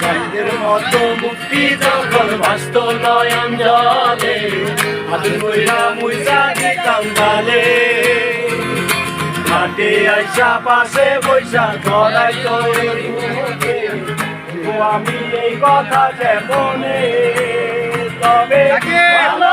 চাঁদের মতো মুক্তি যখন বাস্ত নয়ন জলে হাত কইরা মুইসা দিতাম গালে হাটে আইসা পাশে বৈশা গড়াই তো আমি এই কথা যে মনে তবে ভালো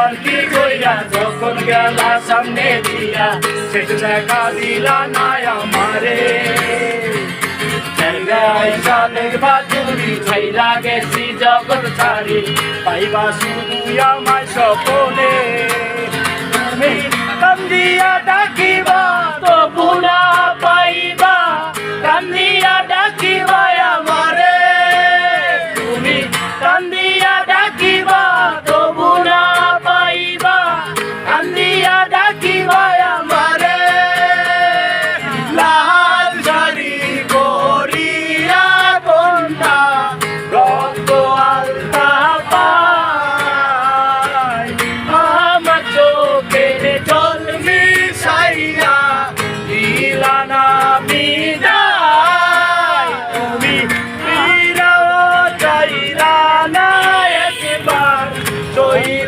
পালকি কইরা যখন গেলা সামনে দিয়া, শেষ দেখা দিলা না আমারে। বাজুরি গেছি জগৎ ছাড়ি, পাইবা শুধু আমায় সপনে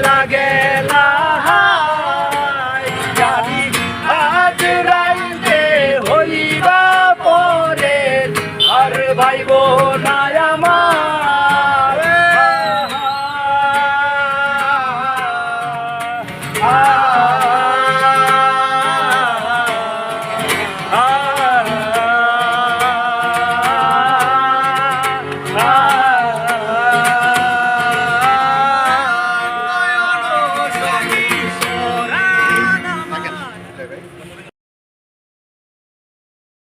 I lage